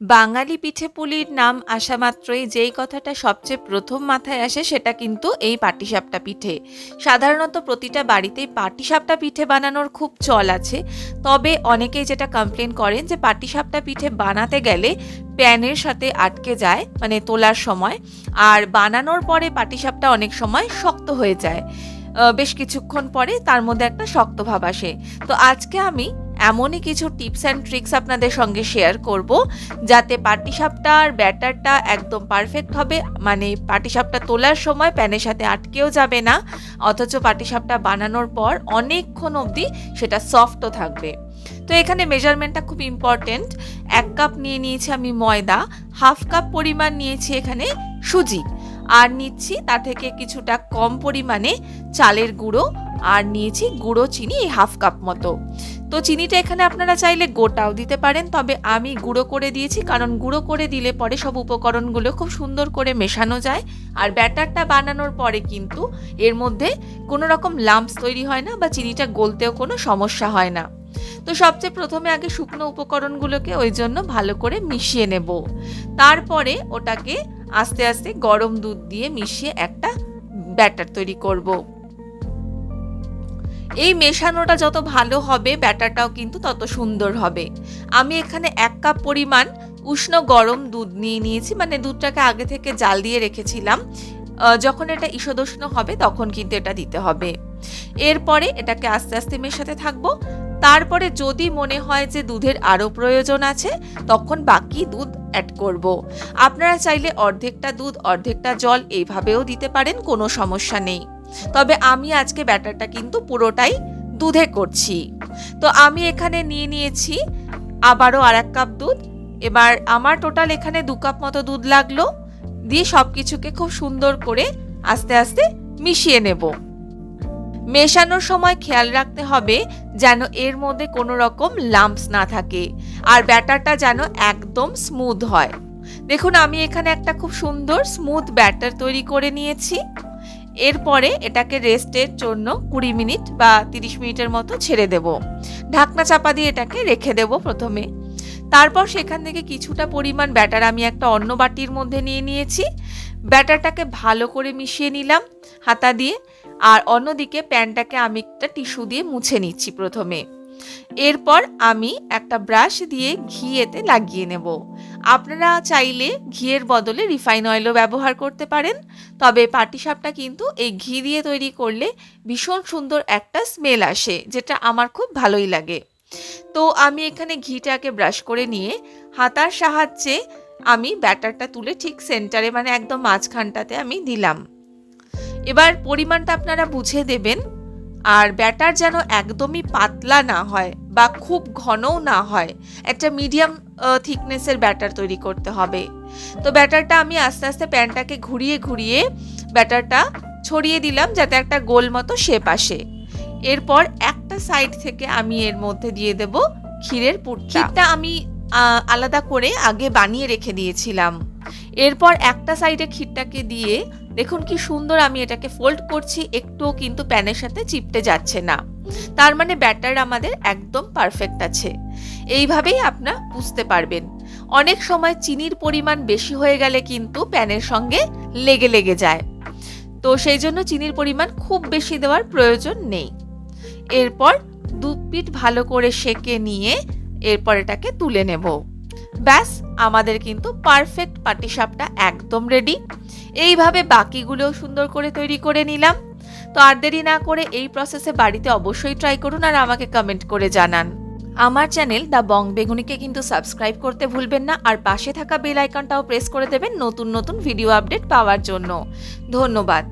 বাঙালি পিঠেপুলির নাম আসা মাত্রই যেই কথাটা সবচেয়ে প্রথম মাথায় আসে সেটা কিন্তু এই পাটিসাপটা পিঠে। সাধারণত প্রতিটা বাড়িতেই পাটিসাপটা পিঠে বানানোর খুব চল আছে। তবে অনেকেই যেটা কমপ্লেন করেন যে পাটিসাপটা পিঠে বানাতে গেলে প্যানের সাথে আটকে যায় মানে তোলার সময়। আর বানানোর পরে পাটিসাপটা অনেক সময় শক্ত হয়ে যায়। বেশ কিছুক্ষণ পরে তার মধ্যে একটা শক্ত ভাব আসে। তো আজকে আমি এমনই কিছু টিপস অ্যান্ড ট্রিক্স আপনাদের সঙ্গে শেয়ার করব যাতে পাটিসাপটার ব্যাটারটা একদম পারফেক্ট হবে। মানে পাটিসাপটা তোলার সময় প্যানের সাথে আটকেও যাবে না, অথচ পাটিসাপটা বানানোর পর অনেকক্ষণ অবধি সেটা সফটও থাকবে। তো এখানে মেজারমেন্টটা খুব ইম্পর্টেন্ট এক কাপ নিয়ে নিয়েছি আমি ময়দা, হাফ কাপ পরিমাণ নিয়েছি এখানে সুজি, আর নিচ্ছি তা থেকে কিছুটা কম পরিমাণে চালের গুঁড়ো, আর নিয়েছি গুঁড়ো চিনি হাফ কাপ মতো। তো চিনিটা এখানে আপনারা চাইলে গোটাও দিতে পারেন, তবে আমি গুঁড়ো করে দিয়েছি, কারণ গুঁড়ো করে দিলে পরে সব উপকরণগুলো খুব সুন্দর করে মেশানো যায়। আর ব্যাটারটা বানানোর পরে কিন্তু এর মধ্যে কোনো রকম লাম্পস তৈরি হয় না বা চিনিটা গলতেও কোনো সমস্যা হয় না। তো সবচেয়ে প্রথমে আগে শুকনো উপকরণগুলোকে ওই জন্য ভালো করে মিশিয়ে নেব। তারপরে ওটাকে আস্তে আস্তে গরম দুধ দিয়ে মিশিয়ে একটা ব্যাটার তৈরি করব। এই মেশানোটা যত ভালো হবে, ব্যাটারটাও কিন্তু তত সুন্দর হবে। আমি এখানে এক কাপ পরিমাণ উষ্ণ গরম দুধ নিয়ে নিয়েছি মানে দুধটাকে আগে থেকে জাল দিয়ে রেখেছিলাম। যখন এটা ঈষদুষ্ণ হবে, তখন কিন্তু এটা দিতে হবে। এরপরে এটাকে আস্তে আস্তে মেশাতে থাকব। তারপরে যদি মনে হয় যে দুধের আরও প্রয়োজন আছে, তখন বাকি দুধ অ্যাড করব। আপনারা চাইলে অর্ধেকটা দুধ, অর্ধেকটা জল এইভাবেও দিতে পারেন, কোনো সমস্যা নেই। তবে আমি আজকে ব্যাটারটা কিন্তু পুরোটাই দুধে করছি। তো আমি এখানে নিয়ে নিয়েছি আবারও আর এক কাপ দুধ। এবার আমার টোটাল এখানে দু কাপ মতো দুধ লাগল। দিয়ে সব কিছুকে খুব সুন্দর করে আস্তে আস্তে মিশিয়ে নেব। মেশানোর সময় খেয়াল রাখতে হবে যেন এর মধ্যে কোনো রকম লাম্পস না থাকে আর ব্যাটারটা যেন একদম স্মুথ হয়। দেখুন, আমি এখানে একটা খুব সুন্দর স্মুথ ব্যাটার তৈরি করে নিয়েছি। এরপরে এটাকে রেস্টের জন্য কুড়ি মিনিট বা তিরিশ মিনিটের মতো ছেড়ে দেব। ঢাকনা চাপা দিয়ে এটাকে রেখে দেব প্রথমে। তারপর সেখান থেকে কিছুটা পরিমাণ ব্যাটার আমি একটা অন্য বাটির মধ্যে নিয়ে নিয়েছি। ব্যাটারটাকে ভালো করে মিশিয়ে নিলাম হাতা দিয়ে। আর অন্যদিকে প্যানটাকে আমি একটা টিস্যু দিয়ে মুছে নিচ্ছি প্রথমে। এরপর আমি একটা ব্রাশ দিয়ে ঘি এতে লাগিয়ে নেব। আপনারা চাইলে ঘিয়ের বদলে রিফাইন অয়েলও ব্যবহার করতে পারেন, তবে পাটিসাপটা কিন্তু এই ঘি দিয়ে তৈরি করলে ভীষণ সুন্দর একটা স্মেল আসে, যেটা আমার খুব ভালোই লাগে। তো আমি এখানে ঘিটাকে ব্রাশ করে নিয়ে হাতার সাহায্যে আমি ব্যাটারটা তুলে ঠিক সেন্টারে মানে একদম মাঝখানটাতে আমি দিলাম। এবার পরিমাণটা আপনারা বুঝে দেবেন। আর ব্যাটার যেন একদমই পাতলা না হয় বা খুব ঘনও না হয়, একটা মিডিয়াম থিকনেসের ব্যাটার তৈরি করতে হবে। তো ব্যাটারটা আমি আস্তে আস্তে প্যানটাকে ঘুরিয়ে ঘুরিয়ে ব্যাটারটা ছড়িয়ে দিলাম যাতে একটা গোল মতো শেপ আসে। এরপর একটা সাইড থেকে আমি এর মধ্যে দিয়ে দেব ক্ষীরের পুরটা। আমি আলাদা করে আগে বানিয়ে রেখে দিয়েছিলাম। এরপর একটা সাইডে ক্ষীরটাকে দিয়ে, দেখুন কি সুন্দর আমি এটাকে ফোল্ড করছি, একটুও কিন্তু প্যানের সাথে চিপটে যাচ্ছে না। তার মানে ব্যাটার আমাদের একদম পারফেক্ট আছে। এইভাবেই আপনার বুঝতে পারবেন। অনেক সময় চিনির পরিমাণ বেশি হয়ে গেলে কিন্তু প্যানের সঙ্গে লেগে লেগে যায়। তো সেই জন্য চিনির পরিমাণ খুব বেশি দেওয়ার প্রয়োজন নেই। এরপর দু পিঠ ভালো করে সেকে নিয়ে এরপর এটাকে তুলে নেব। ব্যাস, আমাদের কিন্তু পারফেক্ট পাটিসাপটা একদম রেডি এইভাবে বাকিগুলোও সুন্দর করে তৈরি করে নিলাম। তো আর দেরি না করে এই প্রসেসে বাড়িতে অবশ্যই ট্রাই করুন আর আমাকে কমেন্ট করে জানান। আমার চ্যানেল দ্য বং বেগুনিকে কিন্তু সাবস্ক্রাইব করতে ভুলবেন না আর পাশে থাকা বেল আইকনটাও প্রেস করে দেবেন নতুন নতুন ভিডিও আপডেট পাওয়ার জন্য। ধন্যবাদ।